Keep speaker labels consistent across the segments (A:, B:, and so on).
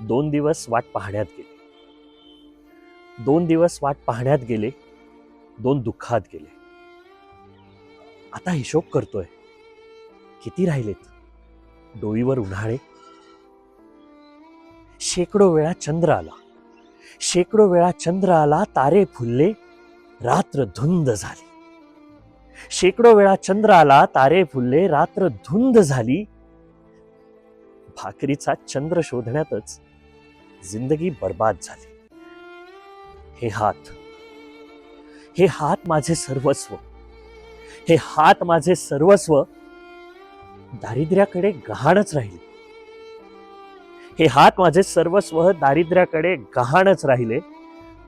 A: दोन दिवस वाट पाहण्यात गेले. दोन दिवस वाट पाहण्यात गेले दोन दुःखात गेले. आता हिशोब करतोय किती राहिलेत? डोईवर उन्हाळे? शेकडो वेळा चंद्र आला. शेकडो वेळा चंद्र आला तारे फुलले रात्र धुंद झाली. शेकडो वेळा चंद्र आला तारे फुलले रात्र धुंद झाली. भाकरीचा चंद्र शोधण्यातच जिंदगी बर्बाद झाली. हे हात हे हात माझे सर्वस्व हे हात माझे सर्वस्व दारिद्र्याकडे गहाणच राहिले. हे हात माझे सर्वस्व दारिद्र्याकडे गहाणच राहिले.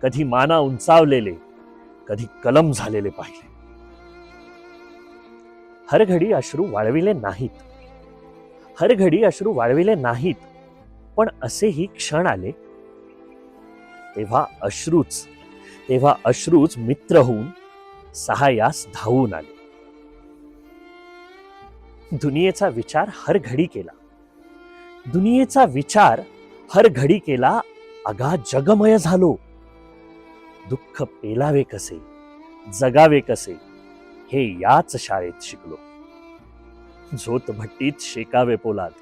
A: कधी माना उंचावलेले कधी कलम झालेले पाहिले. हरघडी अश्रू वाळविले नाहीत. हरघडी अश्रू वाळविले नाहीत. पण असेही क्षण आले. तेव्हा अश्रूच तेव्हा अश्रूच मित्र होऊन सहाय्यास धावून आले. दुनियेचा विचार हर घडी केला. दुनियेचा विचार हर घडी केला अगा जगमय झालो. दुःख पेलावे कसे? जगावे कसे? हे याच शाळेत शिकलो. झोत भट्टीत शेकावे पोलाद.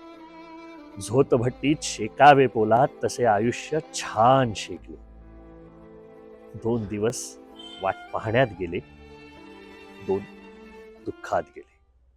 A: झोतभट्टीत शेकावे पोलात तसे आयुष्य छान शेकले. दोन दिवस वाट पाहण्यात गेले दोन दुःखात गेले.